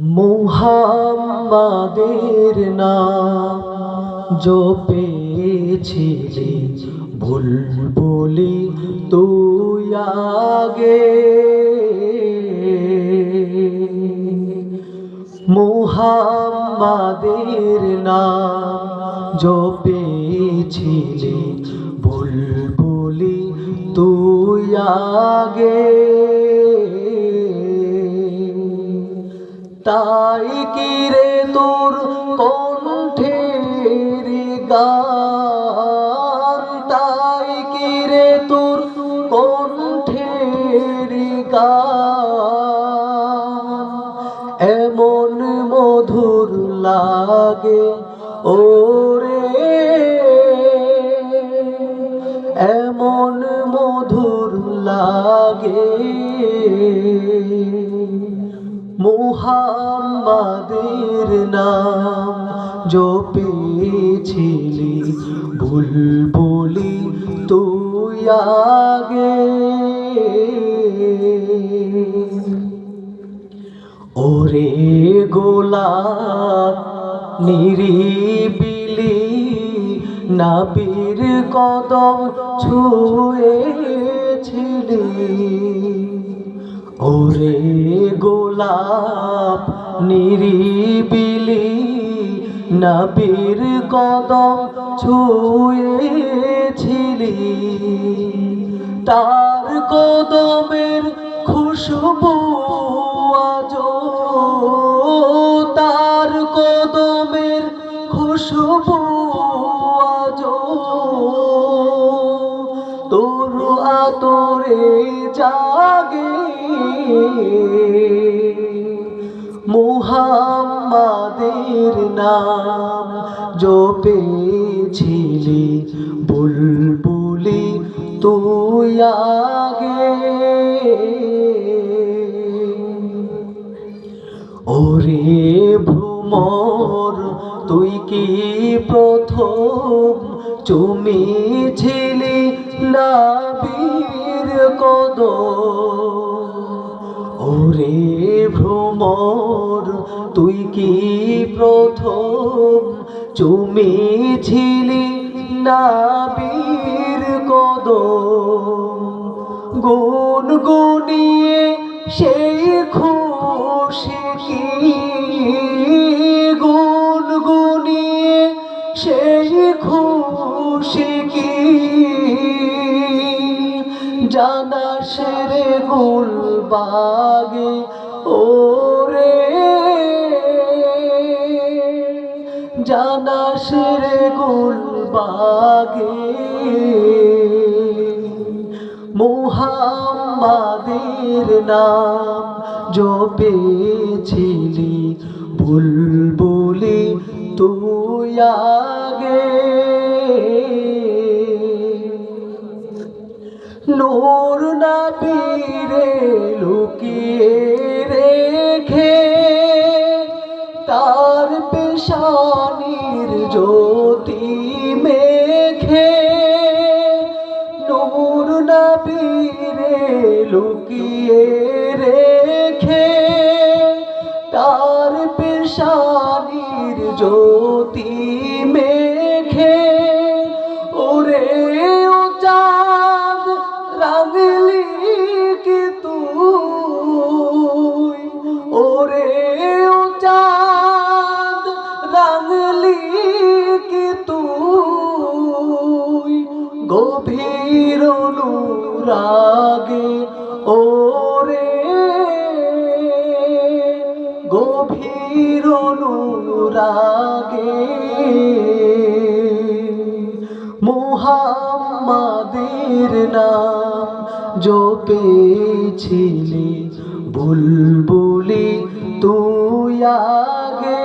মুহাম্মাদের নাম জপেছিলি বুলবুলি তুই আগে। মুহাম্মাদের নাম জপেছিলি বুলবুলি তুই আগে। তাই কি রে তোর কণ্ঠের গান? তাই কি রে তোর কণ্ঠের গান? এমন মধুর লাগে ওরে। এমন মধুর লাগে মুহাম্মাদের নাম জপেছিলি বুলবুলি তুই আগে। ওরে গোলাপ নিরিবিলি নাবির কদম ছুঁয়েছিলি। ওরে গোলাপ নিরিবিলি নাবির কদম ছুঁয়েছিলি। তার কদমের খুশবু আজ তোর আতরে জাগে। মুহাম্মাদের নাম জপেছিলি বুলবুলি তুই আগে। ওরে ভ্রমর, তুই কি প্রথম চুমিছিলি নাবির কদ ওরে ভ্রমর, তুই কি প্রথম চুমিছিলি নাবির কদ গুন গুনিয়ে সেই খুশি কি জানা সেরে গুল বাগে, ওরে। জানা সেরে গুল বাগে, মুহাম্মাদের নাম জপেছিলি বুলবুলি তুই আগে। নূর নাবিরে লুকিয়ে রেখে তার পেশানির জ্যোতি মেখে নূর নাবিরে লুকিয়ে রেখে তার পেশানির জ্যোতি গভীর অনুরাগে ওরে গভীর অনুরাগে। মুহাম্মাদের নাম জপেছিলি বুলবুলি তুই আগে।